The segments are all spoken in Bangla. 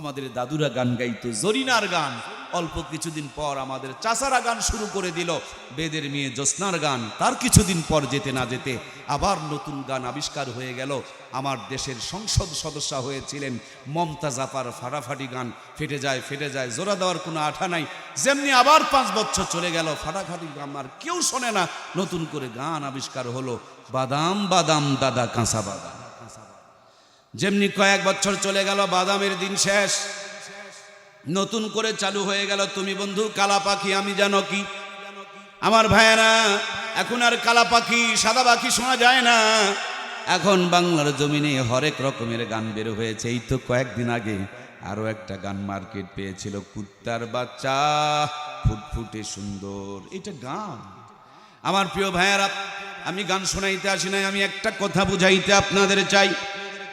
আমাদের দাদুরা গান গাইতো, জরিনার গান। অল্প কিছুদিন পর আমাদের চাচারা গান শুরু করে দিল, বেদের মেয়ে জ্যোৎস্নার গান। তার কিছুদিন পর যেতে না যেতে আবার নতুন গান আবিষ্কার হয়ে গেল। আমার দেশের সংসদ সদস্য হয়েছিলেন মমতা জাফার ফাটাফাটি গান। ফেটে যায় ফেটে যায়, জোড়া দেওয়ার কোনো আঠা নাই। যেমনি আবার পাঁচ বছর চলে গেল, ফাটাফাটি গান আর কেউ শোনে না। নতুন করে গান আবিষ্কার হলো, বাদাম বাদাম দাদা কাঁচা বাদাম। যেমনি কয়েক বছর চলে গেল, বাদামের দিন শেষ। নতুন করে চালু হয়ে গেল, তুমি বন্ধু, কালা পাখি, আমি জানো কি? আমার ভাইয়েরা, এখন আর কালা পাখি, সাদা পাখি শোনা যায় না। এখন বাংলার জমিনে হরেক রকমের গান বের হয়েছে। এই তো কয়েকদিন আগে আরও একটা গান মার্কেট পেয়েছিল, কুত্তার বাচ্চা, ফুটফুটে সুন্দর। এটা গান। আমার প্রিয় ভাইয়েরা, আমি গান শোনাইতে আসি নাই, আমি একটা কথা বুঝাইতে আপনাদের চাই।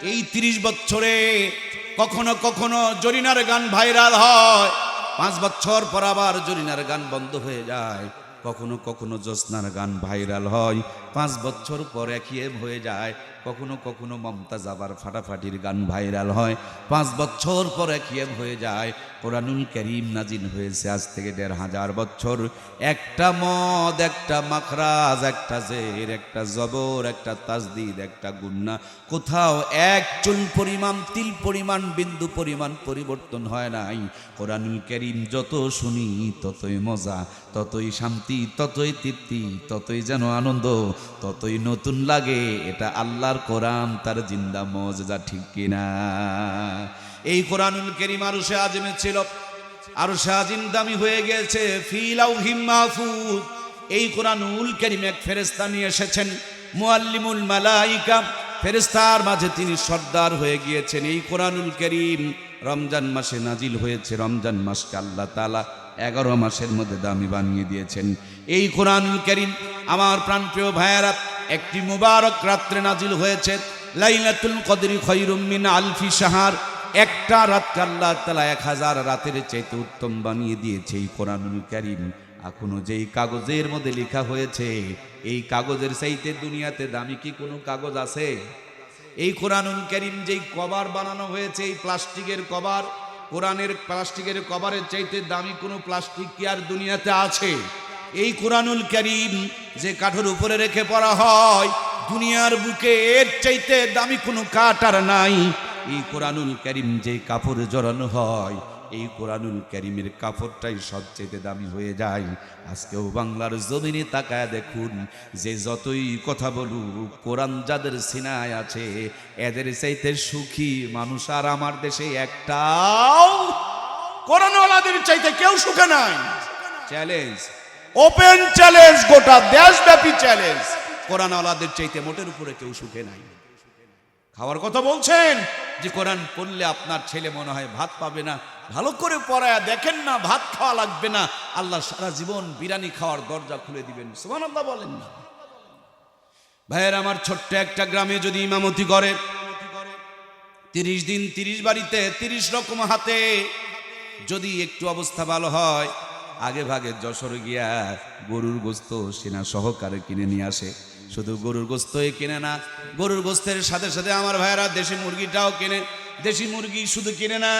এই তিরিশ বছরে কখনো কখনো জরিনার গান ভাইরাল হয়। পাঁচ বছর পর আবার জরিনার গান বন্ধ হয়ে যায়। কখনো কখনো জ্যোৎস্নার গান ভাইরাল হয়। পাঁচ বছর পর একই হয়ে যায়। কখনো কখনো মমতাজ আবার ফাটাফাটির গান ভাইরাল হয়। পাঁচ বছর পর একই হয়ে যায়। কোরআনুল করিম নাজিন হয়েছে আজ থেকে দেড় হাজার বছর। একটা মদ, একটা মাখরাজ, একটা জের, একটা জবর, একটা তাজদিদ, একটা গুন্না। কোথাও এক চুল পরিমাণ, তিল পরিমাণ, বিন্দু পরিমাণ পরিবর্তন হয় নাই। কোরআনুল করিম যত শুনি ততই মজা, ততই শান্তি, ততই তৃপ্তি, ততই যেন আনন্দ, ততই নতুন লাগে। এটা আল্লাহর কোরআন, তার জিন্দা মজা ঠিক কিনা? এই কোরআনুল করিম আরও সে আজমে ছিল আরও সে আজিম দামি হয়ে গেছে ফিলাউ হিম মাহফুজ। এই কোরআনুল করিম এক ফেরেস্তা নিয়ে এসেছেন, মুআল্লিমুল মালাইকা। ফেরেস্তার মাঝে তিনি সর্দার হয়ে গিয়েছেন। এই কোরআনুল করিম রমজান মাসে নাজিল হয়েছে। রমজান মাসকে আল্লাহ তালা এগারো মাসের মধ্যে দামি বানিয়ে দিয়েছেন। এই কোরআনুল করিম আমার প্রাণপ্রিয় ভাইয়েরা একটি মুবারক রাত্রে নাজিল হয়েছে। লাইলাতুল কদরি খৈরুম মিন আলফি সাহার একটা রাত আল্লাহ তালা এক হাজার রাতের চাইতে উত্তম বানিয়ে দিয়েছে এই কোরআনুল করিম। এখনও যেই কাগজের মধ্যে লেখা হয়েছে, এই কাগজের চাইতে দুনিয়াতে দামি কি কোনো কাগজ আছে? এই কোরআনুল করিম যেই কভার বানানো হয়েছে, এই প্লাস্টিকের কভার, কোরআনের প্লাস্টিকের কভারের চাইতে দামি কোনো প্লাস্টিক কি আর দুনিয়াতে আছে? এই কোরআনুল করিম যে কাঠের উপরে রেখে পড়া হয়, দুনিয়ার বুকে এর চাইতে দামি কোনো কাঠ আর নাই। এই কোরআনুল করিম যে কাপড়ে জড়ানো হয়, এই কোরআনুল করিমের কাপড়টাই সবচেয়ে দামি হয়ে যায়। আজকেও বাংলার জমিনে তাকায় দেখুন, যে যতই কথা বলুক, কোরআন যাদের সিনায় আছে, এদের চাইতে সুখী মানুষ আর আমার দেশে একটাও কোরআনওয়ালাদের চাইতে কেউ সুখে নাই। চ্যালেঞ্জ ওপেন চ্যালেঞ্জ গোটা দেশব্যাপী চ্যালেঞ্জ কোরআন কোরআনওয়ালাদের চাইতে মোটের উপরে কেউ সুখে নাই। খাওয়ার কথা বলছেন, যে কোরআন পড়লে আপনার ছেলে মনে হয় ভাত পাবে না। ভালো করে পড়ায়া দেখেন না, ভাত খাওয়া লাগবে না। আল্লাহ সারা জীবন বিরানি খাওয়ার দরজা খুলে দিবেন। সুমান আল্লাহ বলেন না। ভাইয়ের, আমার ছোট্ট একটা গ্রামে যদি ইমামতি করে, তিরিশ দিন তিরিশ বাড়িতে তিরিশ রকম হাতে যদি একটু অবস্থা ভালো হয় আগে ভাগে যশোর গিয়া গরুর গোস্ত সেনা সহকারে কিনে নিয়ে আসে। শুধু গরুর গোস্তই কিনে না, গরুর গোস্তের সাথে সাথে আমার ভাইয়েরা দেশি মুরগিটাও কিনে। দেশি মুরগি শুধু কিনে না,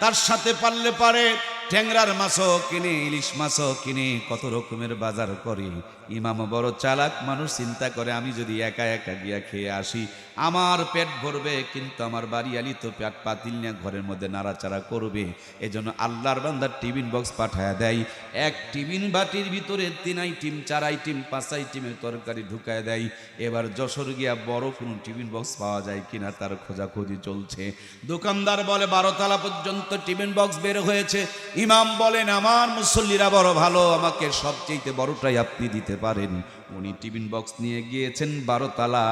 তার সাথে পারলে পারে, ট্যাংরার মাছও কিনে, ইলিশ মাছও কিনে, কত রকমের বাজার করে ইমাম বড় চালাক, মানুষ চিন্তা করে, আমি যদি একা একা গিয়া খেয়ে আসি, আমার পেট ভরবে, কিন্তু আমার বাড়ি বাড়িয়ালি তো পেট পাতিল নিয়ে ঘরের মধ্যে নাড়াচাড়া করবে। এজন্য আল্লাহর বান্দার টিফিন বক্স পাঠায় দেয়। এক টিফিন বাটির ভিতরে তিন আইটিম, চার আইটিম, পাঁচ আইটিমের তরকারি ঢুকায় দেয়। এবার যশোর গিয়া বড় কোনো টিফিন বক্স পাওয়া যায় কিনা, তার খোঁজাখুঁজি চলছে। দোকানদার বলে বারোতলা পর্যন্ত টিফিন বক্স বের হয়েছে। ইমাম বলেন, আমার মুসল্লিরা বড় ভালো, আমাকে সবচেয়ে বড়টাই আপনি দিতে পারেন। উনি টিফিন বক্স নিয়ে গিয়েছেন বারোতলা।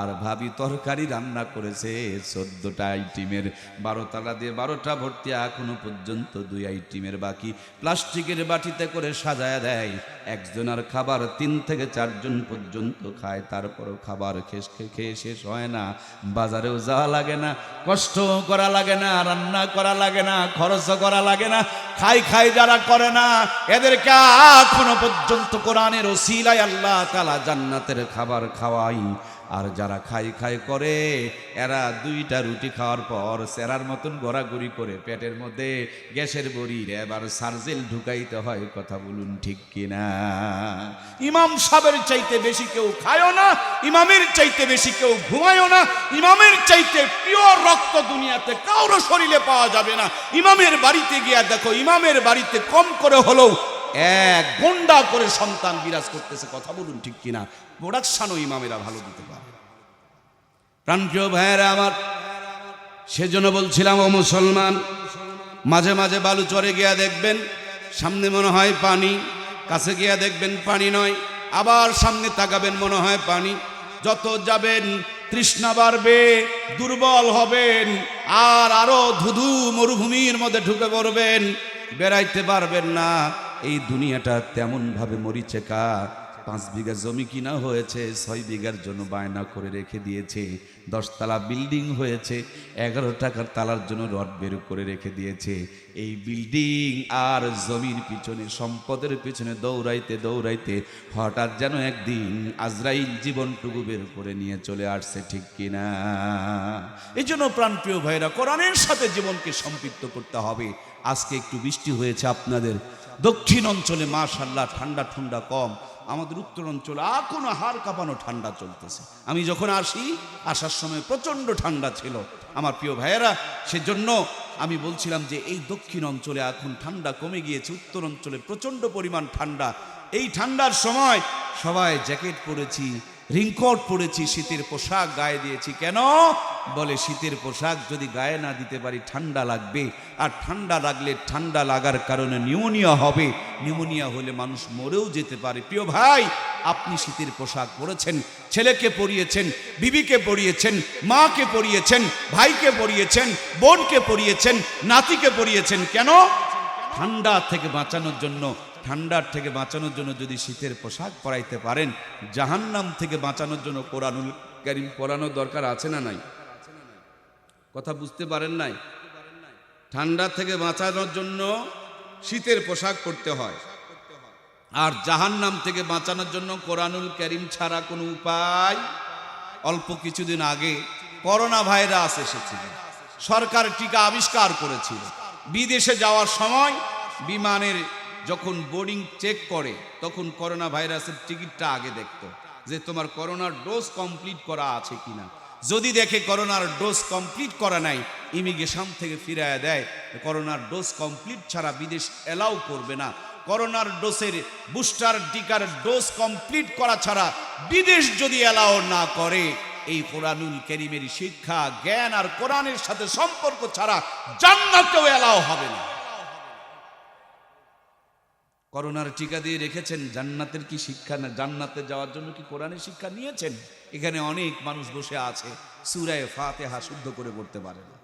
আর ভাবি তরকারি রান্না করেছে। চোদ্দটা আইটিমের, বারোতলা দিয়ে বারোটা ভর্তি, এখনও পর্যন্ত দুই আইটিমের বাকি। প্লাস্টিকের বাটিতে করে সাজায় দেয়। একজনের খাবার তিন থেকে চারজন পর্যন্ত খায়, তারপরও খাবার খেয়ে শেষ হয় না। বাজারেও যাওয়া লাগে না কষ্ট করা লাগে না, রান্না করা লাগে না খরচ করা লাগে না, খাই খাই যারা করে না, এদেরকে এখনও পর্যন্ত কোরআনের ওসিলায় আল্লাহ তালা জান্নাতের খাবার খাওয়াই। আর যারা খাই খাই করে, এরা দুইটা রুটি খাওয়ার পর সেরার মতন গড়াগড়ি করে পেটের মধ্যে গ্যাসের বড়ির এবার সার্জেল ঢুকাইতে হয়, কথা বলুন ঠিক কিনা? ইমাম সাহেবের চাইতে বেশি কেউ খায়ও না, ইমামের চাইতে বেশি কেউ ঘুমায়ও না, ইমামের চাইতে পিওর রক্ত দুনিয়াতে কারও শরীরে পাওয়া যাবে না। ইমামের বাড়িতে গিয়া দেখো, ইমামের বাড়িতে কম করে হলেও এক গন্ডা করে সন্তান বিরাজ করতেছে, কথা বলুন ঠিক কিনা? প্রোডাকশনও ইমামেরা ভালো দিতে পারে। প্রাণপ্রিয় ভাইয়েরা আমার, সেজন্য বলছিলাম, ও মুসলমান, মাঝে মাঝে বালু চরে গিয়া দেখবেন, সামনে মনে হয় পানি, কাছে গিয়া দেখবেন পানি নয়, আবার সামনে তাকাবেন মনে হয় পানি। যত যাবেন, তৃষ্ণা বাড়বে, দুর্বল হবেন, আর আরও ধুধু মরুভূমির মধ্যে ঢুকে পড়বেন। বেড়াইতে পারবেন না, এই দুনিয়াটা তেমন ভাবে মরিচেকা। পাঁচ বিঘা জমি কিনা হয়েছে, ছয় বিঘার জন্য বায়না করে রেখে দিয়েছে, দশতলা বিল্ডিং হয়েছে, এগারো টাকার তালার জন্য রড বের করে রেখে দিয়েছে। এই বিল্ডিং আর জমির পিছনে, সম্পদের পিছনে দৌড়াইতে দৌড়াইতে হঠাৎ যেন একদিন আজরাইল জীবনটুকু বের করে নিয়ে চলে আসছে, ঠিক কিনা? এই জন্য প্রাণপ্রিয় ভাইরা, কোরআনের সাথে জীবনকে সম্পৃক্ত করতে হবে। আজকে একটু বৃষ্টি হয়েছে আপনাদের। দক্ষিণ অঞ্চলে মাশাল্লাহ ঠান্ডা ঠান্ডা কম। আমাদের উত্তর অঞ্চলে এখনও হাড় কাঁপানো ঠান্ডা চলতেছে। আমি যখন আসি, আসার সময় প্রচণ্ড ঠান্ডা ছিল। আমার প্রিয় ভাইয়েরা, সেজন্য আমি বলছিলাম যে এই দক্ষিণ অঞ্চলে এখন ঠান্ডা কমে গিয়েছে, উত্তর অঞ্চলে প্রচণ্ড পরিমাণ ঠান্ডা। এই ঠান্ডার সময় সবাই জ্যাকেট পরেছি রিংকট পরেছি, শীতের পোশাক গায়ে দিয়েছি। কেন? বলে, শীতের পোশাক যদি গায়ে না দিতে পারি, ঠান্ডা লাগবে। আর ঠান্ডা লাগলে ঠান্ডা লাগার কারণে নিউমোনিয়া হবে। নিউমোনিয়া হলে মানুষ মরেও যেতে পারে। প্রিয় ভাই, আপনি শীতের পোশাক পরেছেন, ছেলেকে পরিয়েছেন, বিবিকে পরিয়েছেন, মাকে পরিয়েছেন, ভাইকে পরিয়েছেন, বোনকে পরিয়েছেন, নাতিকে পরিয়েছেন। কেন? ঠান্ডা থেকে বাঁচানোর জন্য ঠান্ডার থেকে বাঁচানোর জন্য যদি শীতের পোশাক পরাইতে পারেন, জাহান্নাম থেকে বাঁচানোর জন্য কোরআনুল কারিম পরানোর দরকার আছে না নাই? কথা বুঝতে পারেন নাই? ঠান্ডা থেকে বাঁচানোর জন্য শীতের পোশাক পরতে হয়। আর জাহান্নাম থেকে বাঁচানোর জন্য কোরআনুল করিম ছাড়া কোনো উপায়? অল্প কিছুদিন আগে করোনা ভাইরাস এসেছিল। সরকার টিকা আবিষ্কার করেছিল। বিদেশে যাওয়ার সময় বিমানের যখন বোর্ডিং চেক করে, তখন করোনা ভাইরাসের টিকিটটা আগে দেখতো যে তোমার করোনার ডোজ কমপ্লিট করা আছে কিনা। যদি দেখে করোনার ডোজ কমপ্লিট করা নাই, ইমিগ্রেশন থেকে ফিরায় দেয়, করোনার ডোজ কমপ্লিট ছাড়া বিদেশ এলাও করবে না। করোনার ডোসের বুস্টার টিকার ডোজ কমপ্লিট করা ছাড়া বিদেশ যদি এলাও না করে, এই কোরআনুল কেরিমের শিক্ষা, জ্ঞান আর কোরআনের সাথে সম্পর্ক ছাড়া জান্নাতেও এলাও হবে না। করোনার টিকা দিয়ে রেখেছেন, জান্নাতের কি শিক্ষা না, জান্নাতে যাওয়ার জন্য কি কোরআনের শিক্ষা নিয়েছেন? এখানে অনেক মানুষ বসে আছে, সুরায় ফাতেহা শুদ্ধ করে পড়তে পারে না।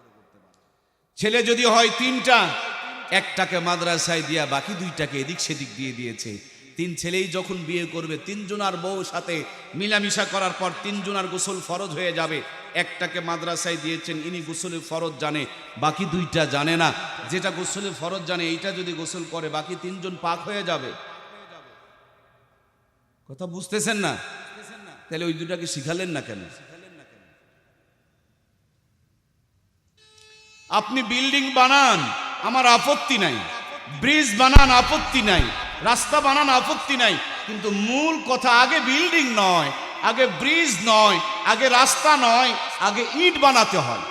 ছেলে যদি হয় তিনটা, একটাকে মাদ্রাসায় দিয়া বাকি দুইটাকে এদিক সেদিক দিয়ে দিয়েছে। তিন ছেলেই যখন বিয়ে করবে তিনজনার বউ সাথে মিলামিশা করার পর তিনজনার গোসল ফরজ হয়ে যাবে। একটাকে মাদ্রাসায় দিয়েছেন, ইনি গোসলের ফরজ জানে, বাকি দুইটা জানে না। যেটা গোসলের ফরজ জানে, এইটা যদি গোসল করে, বাকি তিনজন পাক হয়ে যাবে। কথা বুঝতেছেন না? তাহলে ওই দুটাকে শিখালেন না কেন? আপনি বিল্ডিং বানান, আমার আপত্তি নাই। ব্রিজ বানান, আপত্তি নাই। রাস্তা বানানো আপত্তি নাই, কিন্তু মূল কথা আগে বিল্ডিং নয়, আগে ব্রিজ নয়, আগে রাস্তা নয়, আগে ইট বানাতে হয়।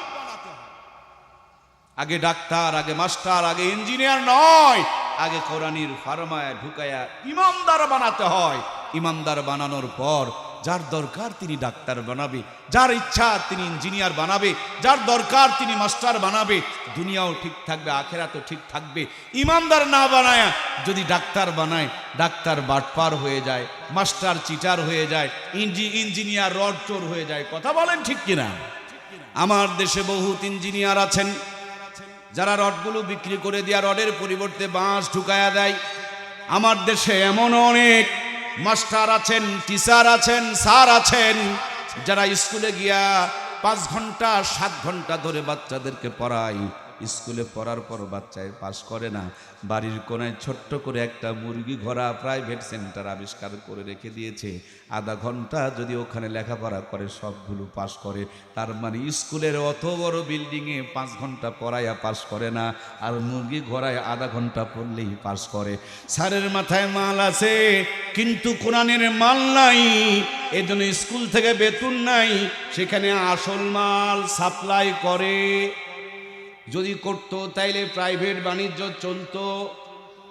আগে ডাক্তার, আগে মাস্টার, আগে ইঞ্জিনিয়ার নয়, আগে কোরআনির ফার্মায় ঢুকায়া ইমানদার বানাতে হয়। ইমানদার বানানোর পর যার দরকার তিনি ডাক্তার বানাবে, যার ইচ্ছা তিনি ইঞ্জিনিয়ার বানাবে, যার দরকার তিনি মাস্টার বানাবে, দুনিয়াও ঠিক থাকবে, আখেরাতও ঠিক থাকবে। ইমানদার না বানায়, যদি ডাক্তার বানায়, ডাক্তার বাটপার হয়ে যায়, মাস্টার চিটার হয়ে যায়, ইঞ্জি, ইঞ্জিনিয়ার রড চোর হয়ে যায়, কথা বলেন ঠিক কিনা? আমার দেশে বহুত ইঞ্জিনিয়ার আছেন, যারা রডগুলো বিক্রি করে দেওয়া রডের পরিবর্তে বাঁশ ঢুকায়া দেয়। আমার দেশে এমন অনেক মাস্টার আছেন, টিচার আছেন, স্যার আছেন। যারা স্কুলে গিয়া পাঁচ ঘণ্টা, সাত ঘণ্টা ধরে বাচ্চাদেরকে পড়ায় স্কুলে পড়ার পর বাচ্চায় পাশ করে না। বাড়ির কোনায় ছোট্ট করে একটা মুরগি ঘোড়া প্রাইভেট সেন্টার আবিষ্কার করে রেখে দিয়েছে। আধা ঘণ্টা যদি ওখানে লেখাপড়া করে, সবগুলো পাশ করে। তার মানে স্কুলের অত বড় বিল্ডিংয়ে পাঁচ ঘণ্টা পড়াইয়া পাশ করে না। আর মুরগি ঘোড়ায় আধা ঘণ্টা পড়লেই পাশ করে। স্যারের মাথায় মাল আছে, কিন্তু কোরআনের মাল নাই। এজন্য স্কুল থেকে বেতন নাই। সেখানে আসল মাল সাপ্লাই করে। যদি করতো, তাইলে প্রাইভেট বাণিজ্য চলতো।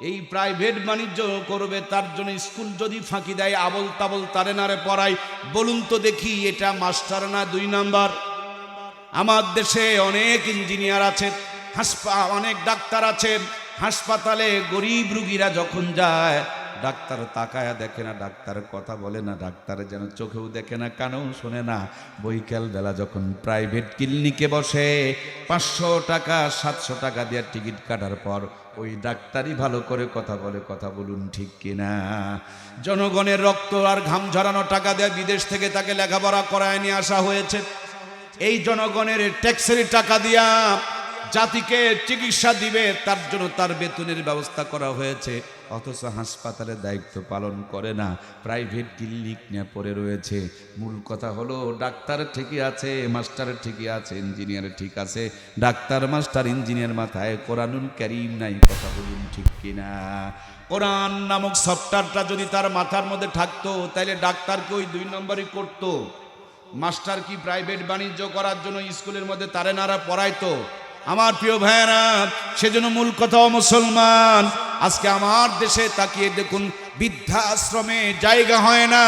এই প্রাইভেট বাণিজ্য করবে, তার জন্য স্কুল যদি ফাঁকি দেয় আবল তাবল তারে নারে পড়ায়। বলুন তো দেখি, এটা মাস্টার না দুই নাম্বার? আমার দেশে অনেক ইঞ্জিনিয়ার আছেন হাসপা, অনেক ডাক্তার আছেন হাসপাতালে গরিব রুগীরা যখন যায় ডাক্তার তাকায়া দেখে না, ডাক্তার কথা বলে না, ডাক্তার যেন চোখেও দেখে না, কানেও শোনে না। বৈকাল বেলা যখন প্রাইভেট ক্লিনিকে বসে, পাঁচশো টাকা, সাতশো টাকা দিয়ে টিকিট কাটার পর ওই ডাক্তারই ভালো করে কথা বলে, কথা বলুন ঠিক কিনা? জনগণের রক্ত আর ঘাম ঝরানো টাকা দেয় বিদেশ থেকে তাকে লেখাপড়া করায় নিয়ে আসা হয়েছে। এই জনগণের ট্যাক্সের টাকা দিয়া জাতিকে চিকিৎসা দিবে, তার জন্য তার বেতনের ব্যবস্থা করা হয়েছে। অথচ হাসপাতালের দায়িত্ব পালন করে না। প্রাইভেট ক্লিনিক নিয়ে পড়ে রয়েছে। মূল কথা হলো, ডাক্তার ঠিকই আছে, মাস্টার ঠিকই আছে ইঞ্জিনিয়ার ঠিক আছে। ডাক্তার, মাস্টার ইঞ্জিনিয়ার মাথায় কোরআনুল ক্যারিম নাই, কথা বলুন ঠিক কিনা? কোরআন নামক সফটওয়্যারটা যদি তার মাথার মধ্যে থাকতো তাহলে ডাক্তারকে ওই দুই নম্বরই করতো? মাস্টার কি প্রাইভেট বাণিজ্য করার জন্য স্কুলের মধ্যে তারে নারা পড়াইতো? আমার প্রিয় ভাইয়েরা, সেজন্য মূল কথা মুসলমান, আজকে আমার দেশে তাকিয়ে দেখুন, বৃদ্ধাশ্রমে জায়গা হয় না।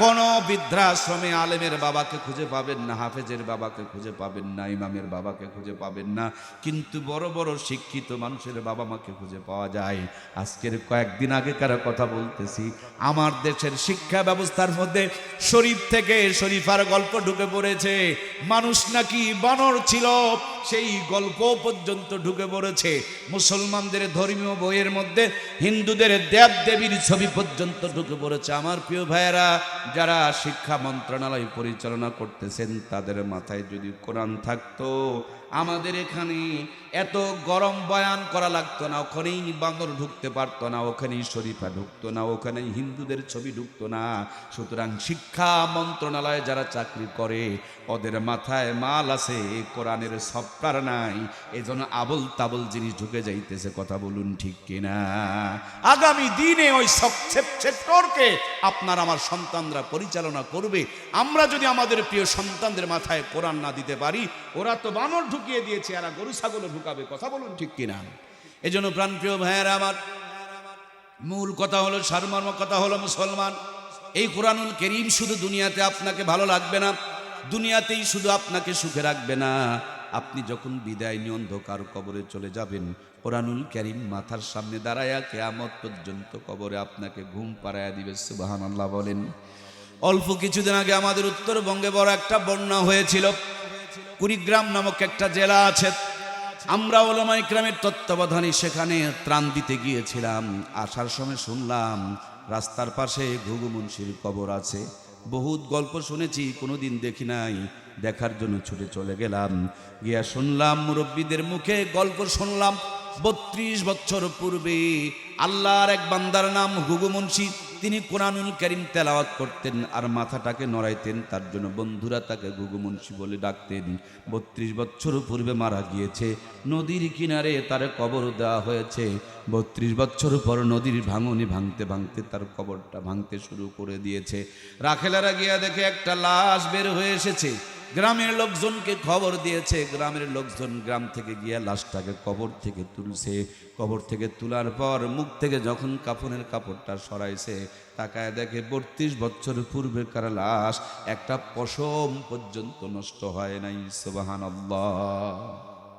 কোন বৃদ্ধাশ্রমে আলেমের বাবাকে খুঁজে পাবেন না, হাফেজের বাবাকে খুঁজে পাবেন না, ইমামের বাবাকে খুঁজে পাবেন না। কিন্তু বড় বড় শিক্ষিত মানুষের বাবা মাকে খুঁজে পাওয়া যায়। আজকের কয়েকদিন আগেকার কথা বলতেছি, আমার দেশের শিক্ষা ব্যবস্থার মধ্যে শরীফ থেকে শরীফার গল্প ঢুকে পড়েছে। মানুষ নাকি বানর ছিল, সেই গল্প পর্যন্ত ঢুকে পড়েছে। মুসলমানদের ধর্মীয় বইয়ের মধ্যে হিন্দুদের দেব দেবীর ছবি পর্যন্ত ঢুকে পড়েছে। আমার প্রিয় ভাইয়েরা যারা শিক্ষা মন্ত্রণালয় পরিচালনা করতেছেন তাদের মাথায় যদি কোরআন থাকতো আমাদের এখানে এত গরম বয়ান করা লাগতো না, ওখানেই বান্দর ঢুকতে পারতো না, ওখানেই শরীফা ঢুকতো না, ওখানেই হিন্দুদের ছবি ঢুকতো না। সুতরাং শিক্ষা মন্ত্রণালয়ে যারা চাকরি করে, ওদের মাথায় মাল আছে, কোরআনের সফটওয়্যার নাই, এজন্য আবল তাবল জিনিস ঢুকে যাইতেছে, কথা বলুন ঠিক কিনা? আগামী দিনে ওই সব সেক্টরকে আপনার আমার সন্তানরা পরিচালনা করবে। আমরা যদি আমাদের প্রিয় সন্তানদের মাথায় কোরআন না দিতে পারি, ওরা তো বানর ঢুকিয়ে দিয়েছে এরা গরু ছাগলও ঢুকাবে, কথা বলুন ঠিক কিনা? এজন্য প্রাণপ্রিয় ভাইয়েরা আমার, মূল কথা হলো সারমর্ম, কথা হলো মুসলমান। এই কোরআনুল করিম শুধু দুনিয়াতে আপনাকে ভালো লাগবে না, দুনিয়াতেই শুধু আপনাকে সুখে রাখবে না। আপনি যখন বিদায় নিয়ে অন্ধকার কবরে চলে যাবেন, কোরআনুল করিম মাথার সামনে দাঁড়ায়া কেয়ামত পর্যন্ত কবরে আপনাকে ঘুম পাড়ায়া দিবে সুবাহান বলেন। অল্প কিছুদিন আগে আমাদের উত্তরবঙ্গে বড় একটা বন্যা হয়েছিল। কুড়িগ্রাম নামক একটা জেলা আছে। আমরা ওলামা ইকরামের তত্ত্বাবধানে সেখানে ত্রাণ দিতে গিয়েছিলাম। আসার সময় শুনলাম, রাস্তার পাশে ঘুঘু মুন্সির কবর আছে। বহুত গল্প শুনেছি, কোনোদিন দেখি নাই। দেখার জন্য ছুটে চলে গেলাম। গিয়া শুনলাম, মুরব্বীদের মুখে গল্প শুনলাম। বত্রিশ বছর পূর্বে আল্লাহর এক বান্দার নাম হুগু মুন্সি। তিনি কোরআনুল করিম তেলাওয়াত করতেন আর মাথাটাকে নড়াইতেন, তার জন্য বন্ধুরা তাকে গুগু মুন্সি বলে ডাকতেন। বত্রিশ বছর পূর্বে মারা গিয়েছে, নদীর কিনারে তার কবর দেওয়া হয়েছে। বত্রিশ বছর পর নদীর ভাঙনি ভাঙতে ভাঙতে তার কবরটা ভাঙতে শুরু করে দিয়েছে। রাখেলারা গিয়া দেখে একটা লাশ বের হয়ে এসেছে। গ্রামের লোকজনকে খবর দিয়েছে, গ্রামের লোকজন গ্রাম থেকে গিয়া লাশটাকে কবর থেকে তুলছে। কবর থেকে তোলার পর মুখ থেকে যখন কাফনের কাপড়টা সরাইছে, তাকায় দেখে বত্রিশ বছর পূর্বে কারা লাশ। একটা পশম পর্যন্ত নষ্ট হয় নাই সুবাহান